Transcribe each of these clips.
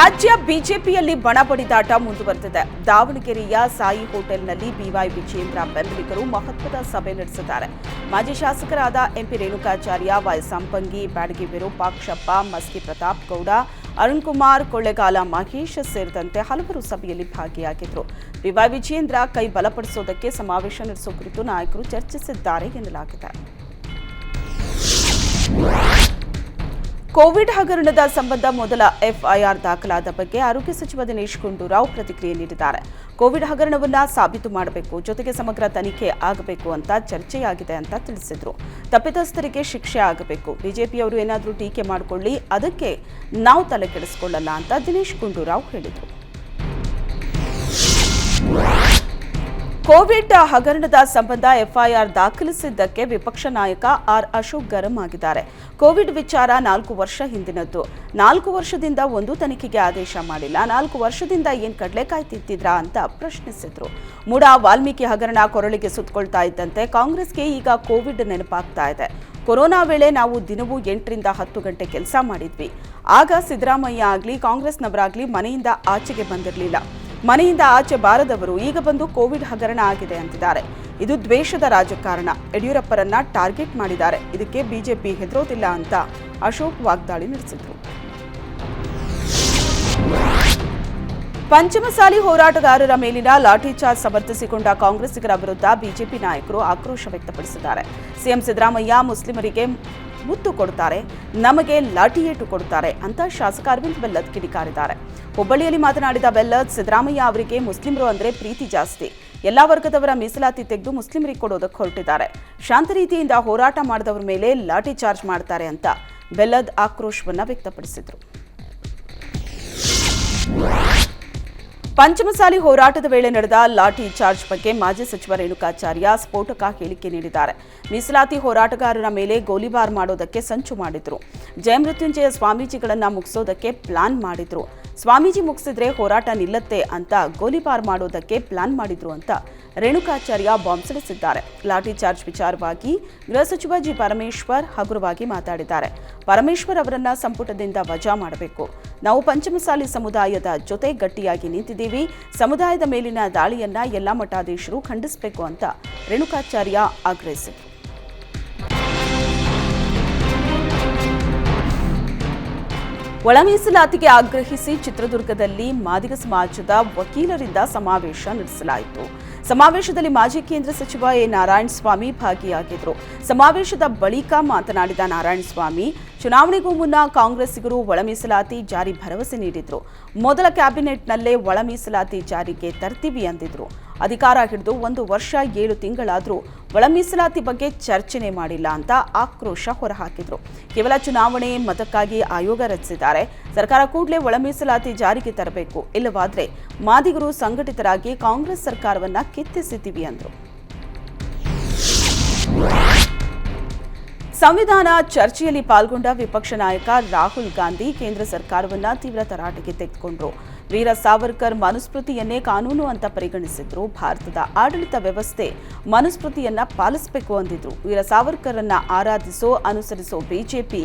ರಾಜ್ಯ ಬಿಜೆಪಿಯಲ್ಲಿ ಬಣ ಬಡಿದಾಟ ಮುಂದುವರೆದಿದೆ. ದಾವಣಗೆರೆಯ ಸಾಯಿ ಹೋಟೆಲ್ನಲ್ಲಿ ಬಿವೈ ವಿಜೇಂದ್ರ ಬೆಂಬಲಿಗರು ಮಹತ್ವದ ಸಭೆ ನಡೆಸಿದ್ದಾರೆ. ಮಾಜಿ ಶಾಸಕರಾದ ಎಂಪಿ ರೇಣುಕಾಚಾರ್ಯ, ವೈ ಸಂಪಂಗಿ, ಬ್ಯಾಡಗಿ ವಿರೂಪಾಕ್ಷಪ್ಪ ಮಸ್ಕಿ ಪ್ರತಾಪ್ ಗೌಡ, ಅರುಣ್ ಕುಮಾರ್, ಕೊಳ್ಳೆಗಾಲ ಮಹೇಶ್ ಸೇರಿದಂತೆ ಹಲವರು ಸಭೆಯಲ್ಲಿ ಭಾಗಿಯಾಗಿದ್ದರು. ಬಿವೈ ವಿಜೇಂದ್ರ ಕೈ ಬಲಪಡಿಸೋದಕ್ಕೆ ಸಮಾವೇಶ ನಡೆಸುವ ಕುರಿತು ನಾಯಕರು ಚರ್ಚಿಸಿದ್ದಾರೆ ಎನ್ನಲಾಗಿದೆ. ಕೋವಿಡ್ ಹಗರಣದ ಸಂಬಂಧ ಮೊದಲ ಎಫ್ಐಆರ್ ದಾಖಲಾದ ಬಗ್ಗೆ ಆರೋಗ್ಯ ಸಚಿವ ದಿನೇಶ್ ಗುಂಡೂರಾವ್ ಪ್ರತಿಕ್ರಿಯೆ ನೀಡಿದ್ದಾರೆ. ಕೋವಿಡ್ ಹಗರಣವನ್ನ ಸಾಬೀತು ಮಾಡಬೇಕು, ಜೊತೆಗೆ ಸಮಗ್ರ ತನಿಖೆ ಆಗಬೇಕು ಅಂತ ಚರ್ಚೆಯಾಗಿದೆ ಅಂತ ತಿಳಿಸಿದ್ರು. ತಪ್ಪಿತಸ್ಥರಿಗೆ ಶಿಕ್ಷೆ ಆಗಬೇಕು, ಬಿಜೆಪಿಯವರು ಏನಾದರೂ ಟೀಕೆ ಮಾಡಿಕೊಳ್ಳಿ, ಅದಕ್ಕೆ ನಾವು ತಲೆ ಕೆಡಿಸಿಕೊಳ್ಳಲ್ಲ ಅಂತ ದಿನೇಶ್ ಗುಂಡೂರಾವ್ ಹೇಳಿದರು. ಕೋವಿಡ್ ಹಗರಣದ ಸಂಬಂಧ ಎಫ್ಐಆರ್ ದಾಖಲಿಸಿದ್ದಕ್ಕೆ ವಿಪಕ್ಷ ನಾಯಕ ಆರ್ ಅಶೋಕ್ ಗರಂ ಆಗಿದ್ದಾರೆ. ಕೋವಿಡ್ ವಿಚಾರ ನಾಲ್ಕು ವರ್ಷ ಹಿಂದಿನದ್ದು. ನಾಲ್ಕು ವರ್ಷದಿಂದ ಒಂದು ತನಿಖೆಗೆ ಆದೇಶ ಮಾಡಿಲ್ಲ. ನಾಲ್ಕು ವರ್ಷದಿಂದ ಏನ್ ಕಡಲೆಕಾಯಿ ತಿಂತಿದ್ರಾ ಅಂತ ಪ್ರಶ್ನಿಸಿದ್ರು. ಮೂಡಾ ವಾಲ್ಮೀಕಿ ಹಗರಣ ಕೊರಳಿಗೆ ಸುತ್ತಕೊಳ್ತಾ ಇದ್ದಂತೆ ಕಾಂಗ್ರೆಸ್ಗೆ ಈಗ ಕೋವಿಡ್ ನೆನಪಾಗ್ತಾ ಇದೆ. ಕೊರೋನಾ ವೇಳೆ ನಾವು ದಿನವೂ ಎಂಟರಿಂದ ಹತ್ತು ಗಂಟೆ ಕೆಲಸ ಮಾಡಿದ್ವಿ. ಆಗ ಸಿದ್ದರಾಮಯ್ಯ ಆಗಲಿ, ಕಾಂಗ್ರೆಸ್ನವರಾಗ್ಲಿ ಮನೆಯಿಂದ ಆಚೆಗೆ ಬಂದಿರಲಿಲ್ಲ. ಮನೆಯಿಂದ ಆಚೆ ಬಾರದವರು ಈಗ ಬಂದು ಕೋವಿಡ್ ಹಗರಣ ಆಗಿದೆ ಅಂತಿದ್ದಾರೆ. ಇದು ದ್ವೇಷದ ರಾಜಕಾರಣ. ಯಡಿಯೂರಪ್ಪರನ್ನ ಟಾರ್ಗೆಟ್ ಮಾಡಿದ್ದಾರೆ. ಇದಕ್ಕೆ ಬಿಜೆಪಿ ಹೆದರೋದಿಲ್ಲ ಅಂತ ಅಶೋಕ್ ವಾಗ್ದಾಳಿ ನಡೆಸಿದ್ರು. ಪಂಚಮಸಾಲಿ ಹೋರಾಟಗಾರರ ಮೇಲಿನ ಲಾಠಿ ಚಾರ್ಜ್ ಸಮರ್ಥಿಸಿಕೊಂಡ ಕಾಂಗ್ರೆಸ್ಸಿಗರ ವಿರುದ್ಧ ಬಿಜೆಪಿ ನಾಯಕರು ಆಕ್ರೋಶ ವ್ಯಕ್ತಪಡಿಸಿದ್ದಾರೆ. ಸಿಎಂ ಸಿದ್ದರಾಮಯ್ಯ ಮುಸ್ಲಿಮರಿಗೆ ಮುತ್ತು ಕೊಡ್ತಾರೆ ನಮಗೆ ಲಾಠಿಯೇಟು ಕೊಡುತ್ತಾರೆ ಅಂತ ಶಾಸಕ ಅರವಿಂದ್ ಬೆಲ್ಲದ್ ಕಿಡಿಕಾರಿದ್ದಾರೆ. ಹುಬ್ಬಳ್ಳಿಯಲ್ಲಿ ಮಾತನಾಡಿದ ಬೆಲ್ಲದ್, ಸಿದ್ದರಾಮಯ್ಯ ಅವರಿಗೆ ಮುಸ್ಲಿಮರು ಅಂದ್ರೆ ಪ್ರೀತಿ ಜಾಸ್ತಿ. ಎಲ್ಲಾ ವರ್ಗದವರ ಮೀಸಲಾತಿ ತೆಗೆದು ಮುಸ್ಲಿಮರಿಗೆ ಕೊಡೋದಕ್ಕೆ ಹೊರಟಿದ್ದಾರೆ. ಶಾಂತ ರೀತಿಯಿಂದ ಹೋರಾಟ ಮಾಡಿದವರ ಮೇಲೆ ಲಾಠಿ ಚಾರ್ಜ್ ಮಾಡ್ತಾರೆ ಅಂತ ಬೆಲ್ಲದ್ ಆಕ್ರೋಶವನ್ನ ವ್ಯಕ್ತಪಡಿಸಿದರು. ಪಂಚಮಸಾಲಿ ಹೋರಾಟದ ವೇಳೆ ನಡೆದ ಲಾಠಿ ಚಾರ್ಜ್ ಬಗ್ಗೆ ಮಾಜಿ ಸಚಿವ ರೇಣುಕಾಚಾರ್ಯ ಸ್ಫೋಟಕ ಹೇಳಿಕೆ ನೀಡಿದ್ದಾರೆ. ಮೀಸಲಾತಿ ಹೋರಾಟಗಾರರ ಮೇಲೆ ಗೋಲಿಬಾರ್ ಮಾಡೋದಕ್ಕೆ ಸಂಚು ಮಾಡಿದ್ರು. ಜಯಮೃತ್ಯುಂಜಯ ಸ್ವಾಮೀಜಿಗಳನ್ನು ಮುಗಿಸೋದಕ್ಕೆ ಪ್ಲಾನ್ ಮಾಡಿದ್ರು. ಸ್ವಾಮೀಜಿ ಮುಗಿಸಿದ್ರೆ ಹೋರಾಟ ನಿಲ್ಲತ್ತೆ ಅಂತ ಗೋಲಿಬಾರ್ ಮಾಡೋದಕ್ಕೆ ಪ್ಲಾನ್ ಮಾಡಿದ್ರು ಅಂತ ರೇಣುಕಾಚಾರ್ಯ ಬಾಂಬ್ ಸಿಡಿಸಿದ್ದಾರೆ. ಲಾಠಿ ಚಾರ್ಜ್ ವಿಚಾರವಾಗಿ ಗೃಹ ಸಚಿವ ಜಿ ಪರಮೇಶ್ವರ್ ಹಗುರವಾಗಿ ಮಾತಾಡಿದ್ದಾರೆ. ಪರಮೇಶ್ವರ್ ಅವರನ್ನ ಸಂಪುಟದಿಂದ ವಜಾ ಮಾಡಬೇಕು. ನಾವು ಪಂಚಮಸಾಲಿ ಸಮುದಾಯದ ಜೊತೆ ಗಟ್ಟಿಯಾಗಿ ನಿಂತಿದ್ದೀವಿ. ಸಮುದಾಯದ ಮೇಲಿನ ದಾಳಿಯನ್ನ ಎಲ್ಲಾ ಮಠಾಧೀಶರು ಖಂಡಿಸಬೇಕು ಅಂತ ರೇಣುಕಾಚಾರ್ಯ ಆಗ್ರಹಿಸಿದರು. ಒಳ ಮೀಸಲಾತಿಗೆ ಆಗ್ರಹಿಸಿ ಚಿತ್ರದುರ್ಗದಲ್ಲಿ ಮಾದಿಗ ಸಮಾಜದ ವಕೀಲರಿಂದ ಸಮಾವೇಶ ನಡೆಸಲಾಯಿತು. ಸಮಾವೇಶದಲ್ಲಿ ಮಾಜಿ ಕೇಂದ್ರ ಸಚಿವ ಎ. ನಾರಾಯಣಸ್ವಾಮಿ ಭಾಗಿಯಾಗಿದ್ದರು. ಸಮಾವೇಶದ ಬಳಿಕ ಮಾತನಾಡಿದ ನಾರಾಯಣಸ್ವಾಮಿ ಚುನಾವಣೆಗೂ ಮುನ್ನ ಕಾಂಗ್ರೆಸ್ಸಿಗರು ಒಳ ಮೀಸಲಾತಿ ಜಾರಿ ಭರವಸೆ ನೀಡಿದ್ರು. ಮೊದಲ ಕ್ಯಾಬಿನೆಟ್ನಲ್ಲೇ ಒಳ ಮೀಸಲಾತಿ ಜಾರಿಗೆ ತರ್ತೀವಿ ಅಂದಿದ್ರು. ಅಧಿಕಾರ ಹಿಡಿದು ಒಂದು ವರ್ಷ ಏಳು ತಿಂಗಳಾದರೂ ಒಳ ಮೀಸಲಾತಿ ಬಗ್ಗೆ ಚರ್ಚೆನೆ ಮಾಡಿಲ್ಲ ಅಂತ ಆಕ್ರೋಶ ಹೊರಹಾಕಿದ್ರು. ಕೇವಲ ಚುನಾವಣೆ ಮತಕ್ಕಾಗಿ ಆಯೋಗ ರಚಿಸಿದ್ದಾರೆ. ಸರ್ಕಾರ ಕೂಡಲೇ ಒಳ ಮೀಸಲಾತಿ ಜಾರಿಗೆ ತರಬೇಕು. ಇಲ್ಲವಾದ್ರೆ ಮಾದಿಗರು ಸಂಘಟಿತರಾಗಿ ಕಾಂಗ್ರೆಸ್ ಸರ್ಕಾರವನ್ನ ಕಿತ್ತಿಸಿದ್ದೀವಿ ಅಂದರು. ಸಂವಿಧಾನ ಚರ್ಚೆಯಲ್ಲಿ ಪಾಲ್ಗೊಂಡ ವಿಪಕ್ಷ ನಾಯಕ ರಾಹುಲ್ ಗಾಂಧಿ ಕೇಂದ್ರ ಸರ್ಕಾರವನ್ನ ತೀವ್ರ ತರಾಟೆಗೆ ತೆಗೆದುಕೊಂಡ್ರು. ವೀರ ಸಾವರ್ಕರ್ ಮನುಸ್ಮೃತಿಯನ್ನೇ ಕಾನೂನು ಅಂತ ಪರಿಗಣಿಸಿದ್ರು. ಭಾರತದ ಆಡಳಿತ ವ್ಯವಸ್ಥೆ ಮನುಸ್ಮೃತಿಯನ್ನ ಪಾಲಿಸಬೇಕು ಅಂದಿದ್ರು. ವೀರ ಸಾವರ್ಕರನ್ನ ಆರಾಧಿಸೋ, ಅನುಸರಿಸೋ ಬಿಜೆಪಿ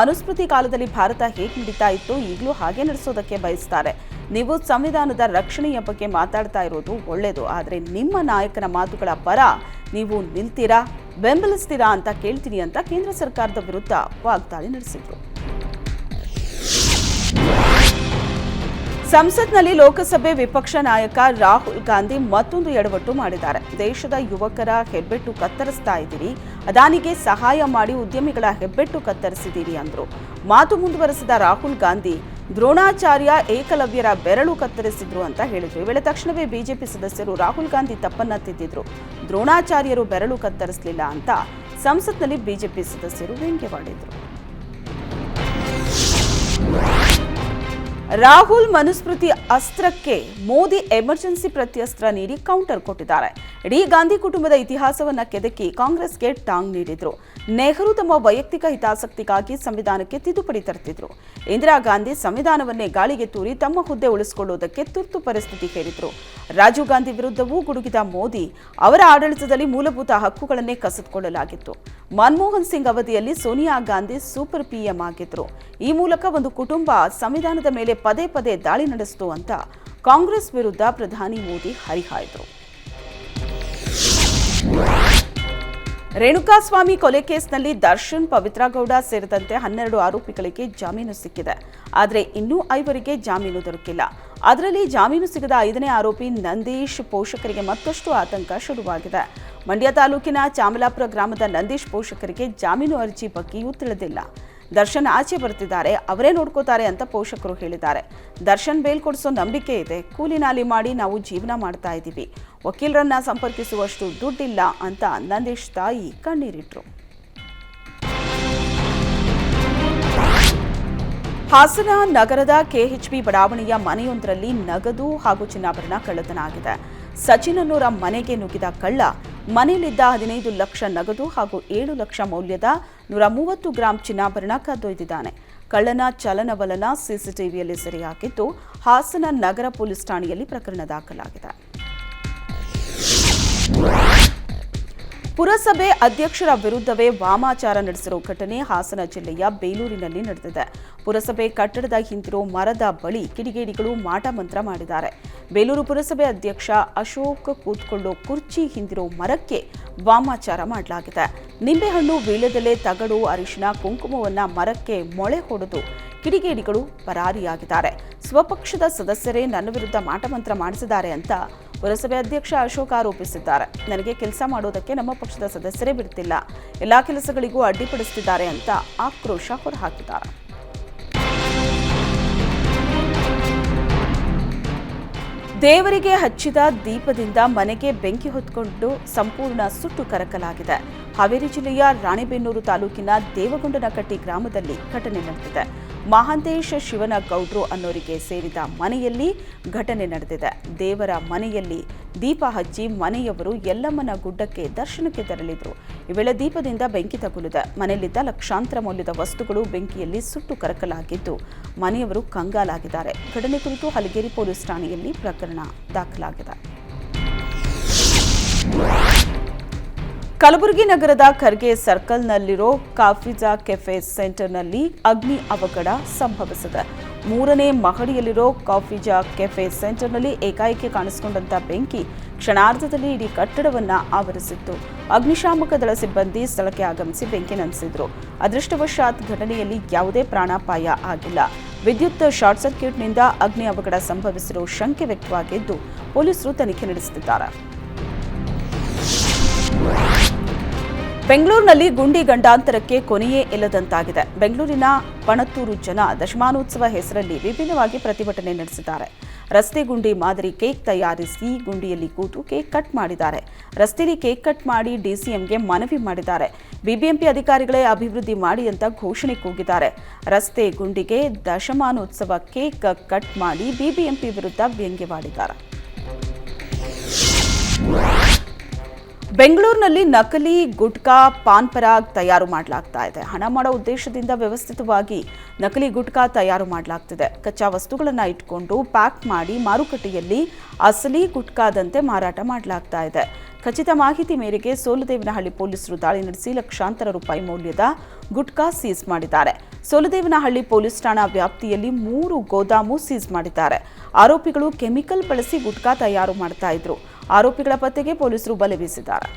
ಮನುಸ್ಮೃತಿ ಕಾಲದಲ್ಲಿ ಭಾರತ ಹೇಗೆ ನಡೀತಾ ಇತ್ತು ಈಗಲೂ ಹಾಗೆ ನಡೆಸೋದಕ್ಕೆ ಬಯಸ್ತಾರೆ. ನೀವು ಸಂವಿಧಾನದ ರಕ್ಷಣೆಯ ಬಗ್ಗೆ ಮಾತಾಡ್ತಾ ಇರೋದು ಒಳ್ಳೆಯದು ಆದರೆ ನಿಮ್ಮ ನಾಯಕನ ಮಾತುಗಳ ಪರ ನೀವು ನಿಲ್ತೀರಾ, ಬೆಂಬಲಿಸ್ತೀರಾ ಅಂತ ಕೇಳ್ತೀನಿ ಅಂತ ಕೇಂದ್ರ ಸರ್ಕಾರದ ವಿರುದ್ಧ ವಾಗ್ದಾಳಿ ನಡೆಸಿದರು. ಸಂಸತ್ನಲ್ಲಿ ಲೋಕಸಭೆ ವಿಪಕ್ಷ ನಾಯಕ ರಾಹುಲ್ ಗಾಂಧಿ ಮತ್ತೊಂದು ಎಡವಟ್ಟು ಮಾಡಿದ್ದಾರೆ. ದೇಶದ ಯುವಕರ ಹೆಬ್ಬೆಟ್ಟು ಕತ್ತರಿಸ್ತಾ ಇದ್ದೀರಿ, ಅದಾನಿಗೆ ಸಹಾಯ ಮಾಡಿ ಉದ್ಯಮಿಗಳ ಹೆಬ್ಬೆಟ್ಟು ಕತ್ತರಿಸಿದ್ದೀರಿ ಅಂದರು. ಮಾತು ಮುಂದುವರೆಸಿದ ರಾಹುಲ್ ಗಾಂಧಿ ದ್ರೋಣಾಚಾರ್ಯ ಏಕಲವ್ಯರ ಬೆರಳು ಕತ್ತರಿಸಿದ್ರು ಅಂತ ಹೇಳಿದ್ರು. ಈ ವೇಳೆ ತಕ್ಷಣವೇ ಬಿಜೆಪಿ ಸದಸ್ಯರು ರಾಹುಲ್ ಗಾಂಧಿ ತಪ್ಪನ್ನ ತಿದ್ದಿದ್ರು. ದ್ರೋಣಾಚಾರ್ಯರು ಬೆರಳು ಕತ್ತರಿಸಲಿಲ್ಲ ಅಂತ ಸಂಸತ್ನಲ್ಲಿ ಬಿಜೆಪಿ ಸದಸ್ಯರು ವ್ಯಂಗ್ಯವಾಡಿದ್ರು ರಾಹುಲ್ ಮನುಸ್ಮೃತಿ ಅಸ್ತ್ರಕ್ಕೆ ಮೋದಿ ಎಮರ್ಜೆನ್ಸಿ ಪ್ರತ್ಯಸ್ತ್ರ ನೀಡಿ ಕೌಂಟರ್ ಕೊಟ್ಟಿದ್ದಾರೆ. ಇಡೀ ಗಾಂಧಿ ಕುಟುಂಬದ ಇತಿಹಾಸವನ್ನ ಕೆದಕಿ ಕಾಂಗ್ರೆಸ್ಗೆ ಟಾಂಗ್ ನೀಡಿದ್ರು. ನೆಹರು ತಮ್ಮ ವೈಯಕ್ತಿಕ ಹಿತಾಸಕ್ತಿಗಾಗಿ ಸಂವಿಧಾನಕ್ಕೆ ತಿದ್ದುಪಡಿ ತರುತ್ತಿದ್ರು ಇಂದಿರಾ ಗಾಂಧಿ ಸಂವಿಧಾನವನ್ನೇ ಗಾಳಿಗೆ ತೂರಿ ತಮ್ಮ ಹುದ್ದೆ ಉಳಿಸಿಕೊಳ್ಳುವುದಕ್ಕೆ ತುರ್ತು ಪರಿಸ್ಥಿತಿ ಹೇರಿದ್ರು. ರಾಜೀವ್ ಗಾಂಧಿ ವಿರುದ್ಧವೂ ಗುಡುಗಿದ ಮೋದಿ ಅವರ ಆಡಳಿತದಲ್ಲಿ ಮೂಲಭೂತ ಹಕ್ಕುಗಳನ್ನೇ ಕಸಿದುಕೊಳ್ಳಲಾಗಿತ್ತು. ಮನಮೋಹನ್ ಸಿಂಗ್ ಅವಧಿಯಲ್ಲಿ ಸೋನಿಯಾ ಗಾಂಧಿ ಸೂಪರ್ ಪಿಎಂ ಆಗಿದ್ರು. ಈ ಮೂಲಕ ಒಂದು ಕುಟುಂಬ ಸಂವಿಧಾನದ ಮೇಲೆ ಪದೇ ಪದೇ ದಾಳಿ ನಡೆಸಿತು ಅಂತ ಕಾಂಗ್ರೆಸ್ ವಿರುದ್ಧ ಪ್ರಧಾನಿ ಮೋದಿ ಹರಿಹಾಯ್ದರು. ರೇಣುಕಾಸ್ವಾಮಿ ಕೊಲೆ ಕೇಸ್ನಲ್ಲಿ ದರ್ಶನ್ ಪವಿತ್ರಗೌಡ ಸೇರಿದಂತೆ ಹನ್ನೆರಡು ಆರೋಪಿಗಳಿಗೆ ಜಾಮೀನು ಸಿಕ್ಕಿದೆ. ಆದರೆ ಇನ್ನೂ ಐವರಿಗೆ ಜಾಮೀನು ದೊರಕಿಲ್ಲ. ಅದರಲ್ಲಿ ಜಾಮೀನು ಸಿಗದ ಐದನೇ ಆರೋಪಿ ನಂದೀಶ್ ಪೋಷಕರಿಗೆ ಮತ್ತಷ್ಟು ಆತಂಕ ಶುರುವಾಗಿದೆ. ಮಂಡ್ಯ ತಾಲೂಕಿನ ಚಾಮಲಾಪುರ ಗ್ರಾಮದ ನಂದೀಶ್ ಪೋಷಕರಿಗೆ ಜಾಮೀನು ಅರ್ಜಿ ಬಗ್ಗೆಯೂ ತಿಳಿದಿಲ್ಲ. ದರ್ಶನ್ ಆಚೆ ಬರ್ತಿದ್ದಾರೆ, ಅವರೇ ನೋಡ್ಕೋತಾರೆ ಅಂತ ಪೋಷಕರು ಹೇಳಿದ್ದಾರೆ. ದರ್ಶನ್ ಬೇಲ್ ಕೊಡಿಸೋ ನಂಬಿಕೆ ಇದೆ ಕೂಲಿ ನಾಲಿ ಮಾಡಿ ನಾವು ಜೀವನ ಮಾಡ್ತಾ ಇದ್ದೀವಿ. ವಕೀಲರನ್ನ ಸಂಪರ್ಕಿಸುವಷ್ಟು ದುಡ್ಡಿಲ್ಲ ಅಂತ ನಂದೀಶ್ ತಾಯಿ ಕಣ್ಣೀರಿಟ್ರು. ಹಾಸನ ನಗರದ ಕೆಎಚ್ಬಿ ಬಡಾವಣೆಯ ಮನೆಯೊಂದರಲ್ಲಿ ನಗದು ಹಾಗೂ ಚಿನ್ನಾಭರಣ ಕಳ್ಳತನ ಆಗಿದೆ. ಸಚಿನ್ ಅನ್ನೋರ ಮನೆಗೆ ನುಗ್ಗಿದ ಕಳ್ಳ ಮನೆಯಲ್ಲಿದ್ದ ಹದಿನೈದು ಲಕ್ಷ ನಗದು ಹಾಗೂ ಏಳು ಲಕ್ಷ ಮೌಲ್ಯದ ನೂರ ಮೂವತ್ತು ಗ್ರಾಂ ಚಿನ್ನಾಭರಣ ಕದ್ದೊಯ್ದಿದ್ದಾನೆ. ಕಳ್ಳನ ಚಲನವಲನ ಸಿಸಿಟಿವಿಯಲ್ಲಿ ಸೆರೆಯಾಗಿದ್ದು, ಹಾಸನ ನಗರ ಪೊಲೀಸ್ ಠಾಣೆಯಲ್ಲಿ ಪ್ರಕರಣ ದಾಖಲಾಗಿದೆ. ಪುರಸಭೆ ಅಧ್ಯಕ್ಷರ ವಿರುದ್ಧವೇ ವಾಮಾಚಾರ ನಡೆಸಿರೋ ಘಟನೆ ಹಾಸನ ಜಿಲ್ಲೆಯ ಬೇಲೂರಿನಲ್ಲಿ ನಡೆದಿದೆ. ಪುರಸಭೆ ಕಟ್ಟಡದ ಹಿಂದಿರೋ ಮರದ ಬಳಿ ಕಿಡಿಗೇಡಿಗಳು ಮಾಟ ಮಂತ್ರ ಮಾಡಿದ್ದಾರೆ. ಬೇಲೂರು ಪುರಸಭೆ ಅಧ್ಯಕ್ಷ ಅಶೋಕ್ ಕೂತ್ಕೊಳ್ಳೋ ಕುರ್ಚಿ ಹಿಂದಿರೋ ಮರಕ್ಕೆ ವಾಮಾಚಾರ ಮಾಡಲಾಗಿದೆ. ನಿಂಬೆಹಣ್ಣು ವೀಳ್ಯದೆಲೆ ತಗಡು ಅರಿಶಿನ ಕುಂಕುಮವನ್ನ ಮರಕ್ಕೆ ಮೊಳೆ ಹೊಡೆದು ಕಿಡಿಗೇಡಿಗಳು ಪರಾರಿಯಾಗಿದ್ದಾರೆ. ಸ್ವಪಕ್ಷದ ಸದಸ್ಯರೇ ನನ್ನ ವಿರುದ್ಧ ಮಾಟಮಂತ್ರ ಮಾಡಿಸಿದ್ದಾರೆ ಅಂತ ಪುರಸಭೆ ಅಧ್ಯಕ್ಷ ಅಶೋಕ್ ಆರೋಪಿಸಿದ್ದಾರೆ. ನನಗೆ ಕೆಲಸ ಮಾಡೋದಕ್ಕೆ ನಮ್ಮ ಪಕ್ಷದ ಸದಸ್ಯರೇ ಬಿಡ್ತಿಲ್ಲ. ಎಲ್ಲಾ ಕೆಲಸಗಳಿಗೂ ಅಡ್ಡಿಪಡಿಸುತ್ತಿದ್ದಾರೆ ಅಂತ ಆಕ್ರೋಶ ಹೊರಹಾಕಿದ್ದಾರೆ. ದೇವರಿಗೆ ಹಚ್ಚಿದ ದೀಪದಿಂದ ಮನೆಗೆ ಬೆಂಕಿ ಹೊತ್ಕೊಂಡು ಸಂಪೂರ್ಣ ಸುಟ್ಟು ಕರಕಲಾಗಿದೆ. ಹಾವೇರಿ ಜಿಲ್ಲೆಯ ರಾಣೆಬೆನ್ನೂರು ತಾಲೂಕಿನ ದೇವಗೊಂಡನಕಟ್ಟಿ ಗ್ರಾಮದಲ್ಲಿ ಘಟನೆ ನಡೆದಿದೆ. ಮಹಾಂತೇಶ ಶಿವನ ಗೌಡ್ರು ಅನ್ನೋರಿಗೆ ಸೇರಿದ ಮನೆಯಲ್ಲಿ ಘಟನೆ ನಡೆದಿದೆ. ದೇವರ ಮನೆಯಲ್ಲಿ ದೀಪ ಹಚ್ಚಿ ಮನೆಯವರು ಯಲ್ಲಮ್ಮನ ಗುಡ್ಡಕ್ಕೆ ದರ್ಶನಕ್ಕೆ ತೆರಳಿದ್ರು. ಈ ವೇಳೆ ದೀಪದಿಂದ ಬೆಂಕಿ ತಗುಲಿದೆ. ಮನೆಯಲ್ಲಿದ್ದ ಲಕ್ಷಾಂತರ ಮೌಲ್ಯದ ವಸ್ತುಗಳು ಬೆಂಕಿಯಲ್ಲಿ ಸುಟ್ಟು ಕರಕಲಾಗಿದ್ದು ಮನೆಯವರು ಕಂಗಾಲಾಗಿದ್ದಾರೆ. ಘಟನೆ ಕುರಿತು ಹಲಗೇರಿ ಪೊಲೀಸ್ ಠಾಣೆಯಲ್ಲಿ ಪ್ರಕರಣ ದಾಖಲಾಗಿದೆ. ಕಲಬುರಗಿ ನಗರದ ಖರ್ಗೆ ಸರ್ಕಲ್ನಲ್ಲಿರೋ ಕಾಫಿಜಾ ಕೆಫೆ ಸೆಂಟರ್ನಲ್ಲಿ ಅಗ್ನಿ ಅವಘಡ ಸಂಭವಿಸಿದೆ. ಮೂರನೇ ಮಹಡಿಯಲ್ಲಿರೋ ಕಾಫಿಜಾ ಕೆಫೆ ಸೆಂಟರ್ನಲ್ಲಿ ಏಕಾಏಕಿ ಕಾಣಿಸಿಕೊಂಡಂತ ಬೆಂಕಿ ಕ್ಷಣಾರ್ಧದಲ್ಲಿ ಇಡೀ ಕಟ್ಟಡವನ್ನ ಆವರಿಸಿತ್ತು. ಅಗ್ನಿಶಾಮಕ ದಳ ಸಿಬ್ಬಂದಿ ಸ್ಥಳಕ್ಕೆ ಆಗಮಿಸಿ ಬೆಂಕಿ ನಂದಿಸಿದ್ರು. ಅದೃಷ್ಟವಶಾತ್ ಘಟನೆಯಲ್ಲಿ ಯಾವುದೇ ಪ್ರಾಣಾಪಾಯ ಆಗಿಲ್ಲ. ವಿದ್ಯುತ್ ಶಾರ್ಟ್ ಸರ್ಕ್ಯೂಟ್ನಿಂದ ಅಗ್ನಿ ಅವಘಡ ಸಂಭವಿಸಿರೋ ಶಂಕೆ ವ್ಯಕ್ತವಾಗಿದ್ದು, ಪೊಲೀಸರು ತನಿಖೆ ನಡೆಸುತ್ತಿದ್ದಾರೆ. ಬೆಂಗಳೂರಿನಲ್ಲಿ ಗುಂಡಿ ಗಂಡಾಂತರಕ್ಕೆ ಕೊನೆಯೇ ಇಲ್ಲದಂತಾಗಿದೆ. ಬೆಂಗಳೂರಿನ ಪಣತ್ತೂರು ಜನ ದಶಮಾನೋತ್ಸವ ಹೆಸರಲ್ಲಿ ವಿಭಿನ್ನವಾಗಿ ಪ್ರತಿಭಟನೆ ನಡೆಸಿದ್ದಾರೆ. ರಸ್ತೆ ಗುಂಡಿ ಮಾದರಿ ಕೇಕ್ ತಯಾರಿಸಿ ಗುಂಡಿಯಲ್ಲಿ ಕೂತು ಕೇಕ್ ಕಟ್ ಮಾಡಿದ್ದಾರೆ. ರಸ್ತೆಯಲ್ಲಿ ಕೇಕ್ ಕಟ್ ಮಾಡಿ ಡಿಸಿಎಂಗೆ ಮನವಿ ಮಾಡಿದ್ದಾರೆ. ಬಿಬಿಎಂಪಿ ಅಧಿಕಾರಿಗಳೇ ಅಭಿವೃದ್ಧಿ ಮಾಡಿ ಅಂತ ಘೋಷಣೆ ಕೂಗಿದ್ದಾರೆ. ರಸ್ತೆ ಗುಂಡಿಗೆ ದಶಮಾನೋತ್ಸವ ಕೇಕ್ ಕಟ್ ಮಾಡಿ ಬಿಬಿಎಂಪಿ ವಿರುದ್ಧ ವ್ಯಂಗ್ಯವಾಡಿದ್ದಾರೆ. ಬೆಂಗಳೂರಿನಲ್ಲಿ ನಕಲಿ ಗುಟ್ಕಾ ಪಾನ್ ಪರಾಗ್ ತಯಾರು ಮಾಡಲಾಗ್ತಾ ಇದೆ. ಹಣ ಮಾಡೋ ಉದ್ದೇಶದಿಂದ ವ್ಯವಸ್ಥಿತವಾಗಿ ನಕಲಿ ಗುಟ್ಕಾ ತಯಾರು ಮಾಡಲಾಗ್ತಿದೆ. ಕಚ್ಚಾ ವಸ್ತುಗಳನ್ನು ಇಟ್ಕೊಂಡು ಪ್ಯಾಕ್ ಮಾಡಿ ಮಾರುಕಟ್ಟೆಯಲ್ಲಿ ಅಸಲಿ ಗುಟ್ಕಾದಂತೆ ಮಾರಾಟ ಮಾಡಲಾಗ್ತಾ ಇದೆ. ಖಚಿತ ಮಾಹಿತಿ ಮೇರೆಗೆ ಸೋಲದೇವನಹಳ್ಳಿ ಪೊಲೀಸರು ದಾಳಿ ನಡೆಸಿ ಲಕ್ಷಾಂತರ ರೂಪಾಯಿ ಮೌಲ್ಯದ ಗುಟ್ಕಾ ಸೀಸ್ ಮಾಡಿದ್ದಾರೆ. ಸೋಲದೇವನಹಳ್ಳಿ ಪೊಲೀಸ್ ಠಾಣಾ ವ್ಯಾಪ್ತಿಯಲ್ಲಿ ಮೂರು ಗೋದಾಮು ಸೀಸ್ ಮಾಡಿದ್ದಾರೆ. ಆರೋಪಿಗಳು ಕೆಮಿಕಲ್ ಬಳಸಿ ಗುಟ್ಕಾ ತಯಾರು ಮಾಡ್ತಾ ಇದ್ರು. ಆರೋಪಿಗಳ ಪತ್ತೆಗೆ ಪೊಲೀಸರು ಬಲೆ ಬೀಸಿದ್ದಾರೆ.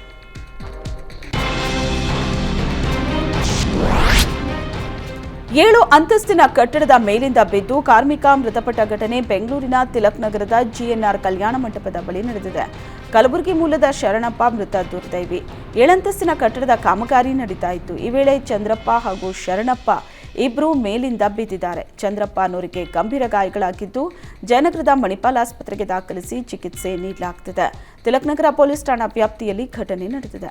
ಏಳು ಅಂತಸ್ತಿನ ಕಟ್ಟಡದ ಮೇಲಿಂದ ಬಿದ್ದು ಕಾರ್ಮಿಕ ಮೃತಪಟ್ಟ ಘಟನೆ ಬೆಂಗಳೂರಿನ ತಿಲಕ್ ನಗರದ ಜಿಎನ್ಆರ್ ಕಲ್ಯಾಣ ಮಂಟಪದ ಬಳಿ ನಡೆದಿದೆ. ಕಲಬುರಗಿ ಮೂಲದ ಶರಣಪ್ಪ ಮೃತ ದುರ್ದೈವಿ. ಏಳಂತಸ್ತಿನ ಕಟ್ಟಡದ ಕಾಮಗಾರಿ ನಡೀತಾ ಇತ್ತು. ಈ ವೇಳೆ ಚಂದ್ರಪ್ಪ ಹಾಗೂ ಶರಣಪ್ಪ ಇಬ್ಬರು ಮೇಲಿಂದ ಬಿದ್ದಿದ್ದಾರೆ. ಚಂದ್ರಪ್ಪ ಅನ್ನೋರಿಗೆ ಗಂಭೀರ ಗಾಯಗಳಾಗಿದ್ದು, ಜಯನಗರದ ಮಣಿಪಾಲ್ ಆಸ್ಪತ್ರೆಗೆ ದಾಖಲಿಸಿ ಚಿಕಿತ್ಸೆ ನೀಡಲಾಗುತ್ತಿದೆ ತಿಲಕ್ನಗರ ಪೊಲೀಸ್ ಠಾಣಾ ವ್ಯಾಪ್ತಿಯಲ್ಲಿ ಘಟನೆ ನಡೆದಿದೆ.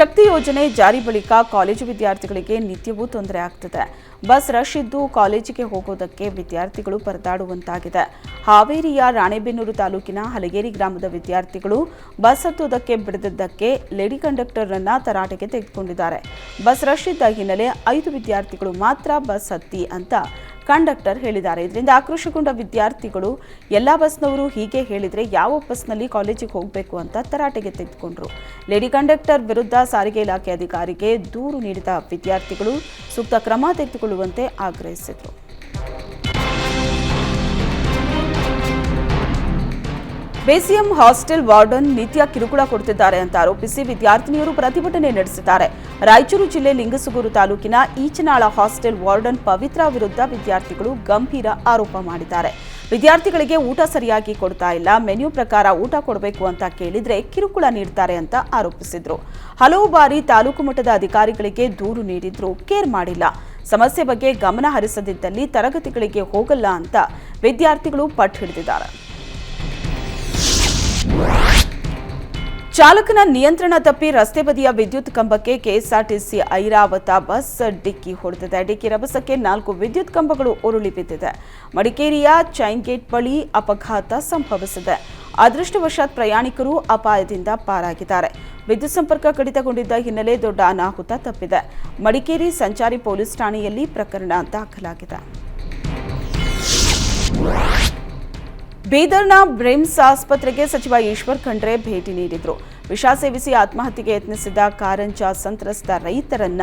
ಶಕ್ತಿ ಯೋಜನೆ ಜಾರಿ ಬಳಿಕ ಕಾಲೇಜು ವಿದ್ಯಾರ್ಥಿಗಳಿಗೆ ನಿತ್ಯವೂ ತೊಂದರೆ ಆಗ್ತಿದೆ. ಬಸ್ ರಶ್ ಇದ್ದು ಕಾಲೇಜಿಗೆ ಹೋಗೋದಕ್ಕೆ ವಿದ್ಯಾರ್ಥಿಗಳು ಪರದಾಡುವಂತಾಗಿದೆ. ಹಾವೇರಿಯ ರಾಣೆಬೆನ್ನೂರು ತಾಲೂಕಿನ ಹಲಗೇರಿ ಗ್ರಾಮದ ವಿದ್ಯಾರ್ಥಿಗಳು ಬಸ್ ಹತ್ತುವುದಕ್ಕೆ ಬಿಡದಿದ್ದಕ್ಕೆ ಲೇಡಿ ಕಂಡಕ್ಟರನ್ನ ತರಾಟೆಗೆ ತೆಗೆದುಕೊಂಡಿದ್ದಾರೆ. ಬಸ್ ರಶ್ ಇದ್ದ ಹಿನ್ನೆಲೆ ಐದು ವಿದ್ಯಾರ್ಥಿಗಳು ಮಾತ್ರ ಬಸ್ ಹತ್ತಿ ಅಂತ ಕಂಡಕ್ಟರ್ ಹೇಳಿದ್ದಾರೆ. ಇದರಿಂದ ಆಕ್ರೋಶಗೊಂಡ ವಿದ್ಯಾರ್ಥಿಗಳು ಎಲ್ಲ ಬಸ್ನವರು ಹೀಗೆ ಹೇಳಿದರೆ ಯಾವ ಬಸ್ನಲ್ಲಿ ಕಾಲೇಜಿಗೆ ಹೋಗಬೇಕು ಅಂತ ತರಾಟೆಗೆ ತೆಗೆದುಕೊಂಡರು. ಲೇಡಿ ಕಂಡಕ್ಟರ್ ವಿರುದ್ಧ ಸಾರಿಗೆ ಇಲಾಖೆ ಅಧಿಕಾರಿಗೆ ದೂರು ನೀಡಿದ ವಿದ್ಯಾರ್ಥಿಗಳು ಸೂಕ್ತ ಕ್ರಮ ತೆಗೆದುಕೊಳ್ಳುವಂತೆ ಆಗ್ರಹಿಸಿದರು. ಬೇಸಿಎಂ ಹಾಸ್ಟೆಲ್ ವಾರ್ಡನ್ ನಿತ್ಯ ಕಿರುಕುಳ ಕೊಡುತ್ತಿದ್ದಾರೆ ಅಂತ ಆರೋಪಿಸಿ ವಿದ್ಯಾರ್ಥಿನಿಯರು ಪ್ರತಿಭಟನೆ ನಡೆಸಿದ್ದಾರೆ. ರಾಯಚೂರು ಜಿಲ್ಲೆ ಲಿಂಗಸುಗೂರು ತಾಲೂಕಿನ ಈಚನಾಳ ಹಾಸ್ಟೆಲ್ ವಾರ್ಡನ್ ಪವಿತ್ರ ವಿರುದ್ಧ ವಿದ್ಯಾರ್ಥಿಗಳು ಗಂಭೀರ ಆರೋಪ ಮಾಡಿದ್ದಾರೆ. ವಿದ್ಯಾರ್ಥಿಗಳಿಗೆ ಊಟ ಸರಿಯಾಗಿ ಕೊಡ್ತಾ ಇಲ್ಲ, ಮೆನ್ಯೂ ಪ್ರಕಾರ ಊಟ ಕೊಡಬೇಕು ಅಂತ ಕೇಳಿದ್ರೆ ಕಿರುಕುಳ ನೀಡ್ತಾರೆ ಅಂತ ಆರೋಪಿಸಿದ್ರು. ಹಲವು ಬಾರಿ ತಾಲೂಕು ಮಟ್ಟದ ಅಧಿಕಾರಿಗಳಿಗೆ ದೂರು ನೀಡಿದ್ರು ಕೇರ್ ಮಾಡಿಲ್ಲ. ಸಮಸ್ಯೆ ಬಗ್ಗೆ ಗಮನ ಹರಿಸದಿದ್ದಲ್ಲಿ ತರಗತಿಗಳಿಗೆ ಹೋಗಲ್ಲ ಅಂತ ವಿದ್ಯಾರ್ಥಿಗಳು ಪಟ್ಟು ಹಿಡಿದಿದ್ದಾರೆ. ಚಾಲಕನ ನಿಯಂತ್ರಣ ತಪ್ಪಿ ರಸ್ತೆ ಬದಿಯ ವಿದ್ಯುತ್ ಕಂಬಕ್ಕೆ ಕೆಎಸ್ಆರ್ಟಿಸಿ ಐರಾವತ ಬಸ್ ಡಿಕ್ಕಿ ಹೊಡೆದಿದೆ. ಡಿಕ್ಕಿ ರಭಸಕ್ಕೆ ನಾಲ್ಕು ವಿದ್ಯುತ್ ಕಂಬಗಳು ಉರುಳಿ ಬಿದ್ದಿದೆ. ಮಡಿಕೇರಿಯ ಚೈನ್ ಗೇಟ್ ಬಳಿ ಅಪಘಾತ ಸಂಭವಿಸಿದೆ. ಅದೃಷ್ಟವಶಾತ್ ಪ್ರಯಾಣಿಕರು ಅಪಾಯದಿಂದ ಪಾರಾಗಿದ್ದಾರೆ. ವಿದ್ಯುತ್ ಸಂಪರ್ಕ ಕಡಿತಗೊಂಡಿದ್ದ ಹಿನ್ನೆಲೆ ದೊಡ್ಡ ಅನಾಹುತ ತಪ್ಪಿದೆ. ಮಡಿಕೇರಿ ಸಂಚಾರಿ ಪೊಲೀಸ್ ಠಾಣೆಯಲ್ಲಿ ಪ್ರಕರಣ ದಾಖಲಾಗಿದೆ. ಬೀದರ್ನ ಬ್ರಿಮ್ಸ್ ಆಸ್ಪತ್ರೆಗೆ ಸಚಿವ ಈಶ್ವರ್ ಖಂಡ್ರೆ ಭೇಟಿ ನೀಡಿದರು. ವಿಷ ಸೇವಿಸಿ ಆತ್ಮಹತ್ಯೆಗೆ ಯತ್ನಿಸಿದ ಕಾರಂಜ ಸಂತ್ರಸ್ತ ರೈತರನ್ನ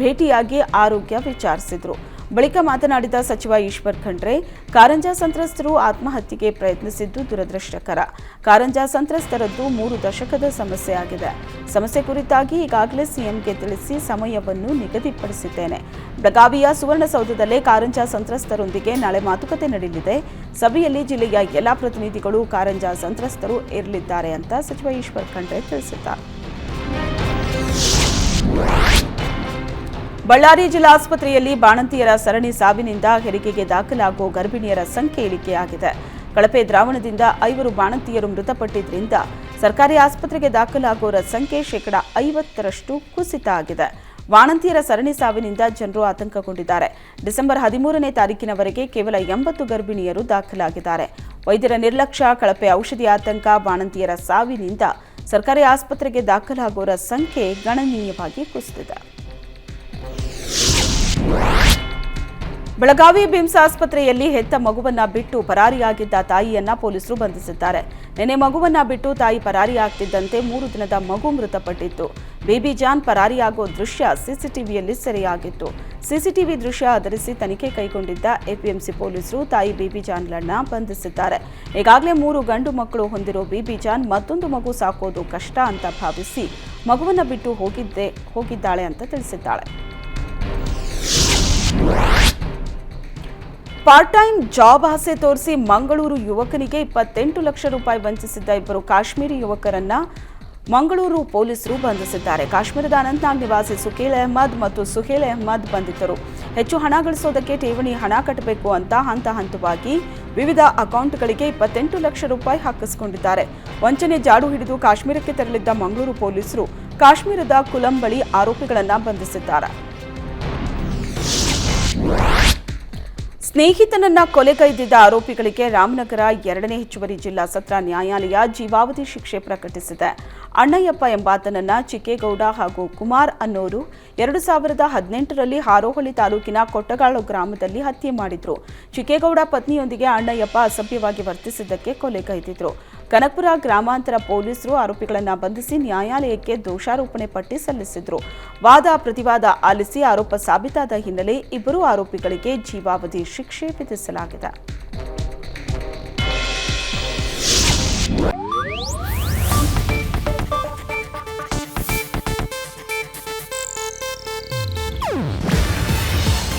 ಭೇಟಿಯಾಗಿ ಆರೋಗ್ಯ ವಿಚಾರಿಸಿದ್ರು. ಬಳಿಕ ಮಾತನಾಡಿದ ಸಚಿವ ಈಶ್ವರ್ ಖಂಡ್ರೆ, ಕಾರಂಜಾ ಸಂತ್ರಸ್ತರು ಆತ್ಮಹತ್ಯೆಗೆ ಪ್ರಯತ್ನಿಸಿದ್ದು ದುರದೃಷ್ಟಕರ. ಕಾರಂಜಾ ಸಂತ್ರಸ್ತರದ್ದು ಮೂರು ದಶಕದ ಸಮಸ್ಯೆ ಆಗಿದೆ. ಸಮಸ್ಯೆ ಕುರಿತಾಗಿ ಈಗಾಗಲೇ ಸಿಎಂಗೆ ತಿಳಿಸಿ ಸಮಯವನ್ನು ನಿಗದಿಪಡಿಸಿದ್ದೇನೆ. ಬೆಳಗಾವಿಯ ಸುವರ್ಣಸೌಧದಲ್ಲೇ ಕಾರಂಜಾ ಸಂತ್ರಸ್ತರೊಂದಿಗೆ ನಾಳೆ ಮಾತುಕತೆ ನಡೆಯಲಿದೆ. ಸಭೆಯಲ್ಲಿ ಜಿಲ್ಲೆಯ ಎಲ್ಲಾ ಪ್ರತಿನಿಧಿಗಳು ಕಾರಂಜಾ ಸಂತ್ರಸ್ತರು ಇರಲಿದ್ದಾರೆ ಅಂತ ಸಚಿವ ಈಶ್ವರ್ ಖಂಡ್ರೆ ತಿಳಿಸಿದ್ದಾರೆ. ಬಳ್ಳಾರಿ ಜಿಲ್ಲಾಸ್ಪತ್ರೆಯಲ್ಲಿ ಬಾಣಂತಿಯರ ಸರಣಿ ಸಾವಿನಿಂದ ಹೆರಿಗೆಗೆ ದಾಖಲಾಗುವ ಗರ್ಭಿಣಿಯರ ಸಂಖ್ಯೆ ಇಳಿಕೆಯಾಗಿದೆ. ಕಳಪೆ ದ್ರಾವಣದಿಂದ ಐವರು ಬಾಣಂತಿಯರು ಮೃತಪಟ್ಟಿದ್ದರಿಂದ ಸರ್ಕಾರಿ ಆಸ್ಪತ್ರೆಗೆ ದಾಖಲಾಗುವವರ ಸಂಖ್ಯೆ ಶೇಕಡಾ ಐವತ್ತರಷ್ಟು ಕುಸಿತ ಆಗಿದೆ. ಬಾಣಂತಿಯರ ಸರಣಿ ಸಾವಿನಿಂದ ಜನರು ಆತಂಕಗೊಂಡಿದ್ದಾರೆ. ಡಿಸೆಂಬರ್ ಹದಿಮೂರನೇ ತಾರೀಕಿನವರೆಗೆ ಕೇವಲ ಎಂಬತ್ತು ಗರ್ಭಿಣಿಯರು ದಾಖಲಾಗಿದ್ದಾರೆ. ವೈದ್ಯರ ನಿರ್ಲಕ್ಷ್ಯ, ಕಳಪೆ ಔಷಧಿ ಆತಂಕ ಬಾಣಂತಿಯರ ಸಾವಿನಿಂದ ಸರ್ಕಾರಿ ಆಸ್ಪತ್ರೆಗೆ ದಾಖಲಾಗುವವರ ಸಂಖ್ಯೆ ಗಣನೀಯವಾಗಿ ಕುಸಿದಿದೆ. ಬೆಳಗಾವಿ ಬಿಮ್ಸ್ ಆಸ್ಪತ್ರೆಯಲ್ಲಿ ಹೆತ್ತ ಮಗುವನ್ನ ಬಿಟ್ಟು ಪರಾರಿಯಾಗಿದ್ದ ತಾಯಿಯನ್ನ ಪೊಲೀಸರು ಬಂಧಿಸಿದ್ದಾರೆ. ನಿನ್ನೆ ಮಗುವನ್ನ ಬಿಟ್ಟು ತಾಯಿ ಪರಾರಿಯಾಗ್ತಿದ್ದಂತೆ ಮೂರು ದಿನದ ಮಗು ಮೃತಪಟ್ಟಿತ್ತು. ಬೇಬಿ ಜಾನ್ ಪರಾರಿಯಾಗೋ ದೃಶ್ಯ ಸಿಸಿಟಿವಿಯಲ್ಲಿ ಸೆರೆಯಾಗಿತ್ತು. ಸಿಸಿಟಿವಿ ದೃಶ್ಯ ಆಧರಿಸಿ ತನಿಖೆ ಕೈಗೊಂಡಿದ್ದ ಎಪಿಎಂಸಿ ಪೊಲೀಸರು ತಾಯಿ ಬೇಬಿ ಜಾನ್ಗಳನ್ನ ಬಂಧಿಸಿದ್ದಾರೆ. ಈಗಾಗಲೇ ಮೂರು ಗಂಡು ಮಕ್ಕಳು ಹೊಂದಿರೋ ಬೇಬಿ ಜಾನ್ ಮತ್ತೊಂದು ಮಗು ಸಾಕೋದು ಕಷ್ಟ ಅಂತ ಭಾವಿಸಿ ಮಗುವನ್ನ ಬಿಟ್ಟು ಹೋಗಿದ್ದೆ ಹೋಗಿದ್ದಾಳೆ ಅಂತ ತಿಳಿಸಿದ್ದಾಳೆ. ಪಾರ್ಟ್ ಟೈಮ್ ಜಾಬ್ ಆಸೆ ತೋರಿಸಿ ಮಂಗಳೂರು ಯುವಕನಿಗೆ ಇಪ್ಪತ್ತೆಂಟು ಲಕ್ಷ ರೂಪಾಯಿ ವಂಚಿಸಿದ್ದ ಇಬ್ಬರು ಕಾಶ್ಮೀರಿ ಯುವಕರನ್ನ ಮಂಗಳೂರು ಪೊಲೀಸರು ಬಂಧಿಸಿದ್ದಾರೆ. ಕಾಶ್ಮೀರದ ಅನಂತನಾಗ್ ನಿವಾಸಿ ಸುಖೇಲ್ ಅಹ್ಮದ್ ಮತ್ತು ಸುಹೇಲ್ ಅಹ್ಮದ್ ಬಂಧಿತರು. ಹೆಚ್ಚು ಹಣ ಗಳಿಸೋದಕ್ಕೆ ಠೇವಣಿ ಹಣ ಕಟ್ಟಬೇಕು ಅಂತ ಹಂತ ಹಂತವಾಗಿ ವಿವಿಧ ಅಕೌಂಟ್ಗಳಿಗೆ ಇಪ್ಪತ್ತೆಂಟು ಲಕ್ಷ ರೂಪಾಯಿ ಹಾಕಿಸಿಕೊಂಡಿದ್ದಾರೆ. ವಂಚನೆ ಜಾಡು ಹಿಡಿದು ಕಾಶ್ಮೀರಕ್ಕೆ ತೆರಳಿದ್ದ ಮಂಗಳೂರು ಪೊಲೀಸರು ಕಾಶ್ಮೀರದ ಕುಲಂಬಳಿ ಆರೋಪಿಗಳನ್ನ ಬಂಧಿಸಿದ್ದಾರೆ. ಸ್ನೇಹಿತನನ್ನ ಕೊಲೆಗೈದಿದ್ದ ಆರೋಪಿಗಳಿಗೆ ರಾಮನಗರ ಎರಡನೇ ಹೆಚ್ಚುವರಿ ಜಿಲ್ಲಾ ಸತ್ರ ನ್ಯಾಯಾಲಯ ಜೀವಾವಧಿ ಶಿಕ್ಷೆ ಪ್ರಕಟಿಸಿದೆ. ಅಣ್ಣಯ್ಯಪ್ಪ ಎಂಬಾತನನ್ನ ಚಿಕ್ಕೇಗೌಡ ಹಾಗೂ ಕುಮಾರ್ ಅನ್ನೋರು ಎರಡು ಸಾವಿರದ ಹದಿನೆಂಟರಲ್ಲಿ ಹಾರೋಹಳ್ಳಿ ತಾಲೂಕಿನ ಕೊಟ್ಟಗಾಳು ಗ್ರಾಮದಲ್ಲಿ ಹತ್ಯೆ ಮಾಡಿದ್ರು. ಚಿಕ್ಕೇಗೌಡ ಪತ್ನಿಯೊಂದಿಗೆ ಅಣ್ಣಯ್ಯಪ್ಪ ಅಸಭ್ಯವಾಗಿ ವರ್ತಿಸಿದ್ದಕ್ಕೆ ಕೊಲೆಗೈದಿದ್ರು ಕನಕಪುರ ಗ್ರಾಮಾಂತರ ಪೊಲೀಸರು ಆರೋಪಿಗಳನ್ನು ಬಂಧಿಸಿ ನ್ಯಾಯಾಲಯಕ್ಕೆ ದೋಷಾರೋಪಣೆ ಪಟ್ಟಿ ಸಲ್ಲಿಸಿದ್ರು. ವಾದ ಪ್ರತಿವಾದ ಆಲಿಸಿ ಆರೋಪ ಸಾಬೀತಾದ ಹಿನ್ನೆಲೆ ಇಬ್ಬರು ಆರೋಪಿಗಳಿಗೆ ಜೀವಾವಧಿ ಶಿಕ್ಷೆ ವಿಧಿಸಲಾಗಿದೆ.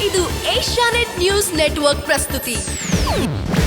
ಇದು ಏಷ್ಯಾನೆಟ್ ನ್ಯೂಸ್ ನೆಟ್ವರ್ಕ್ ಪ್ರಸ್ತುತಿ.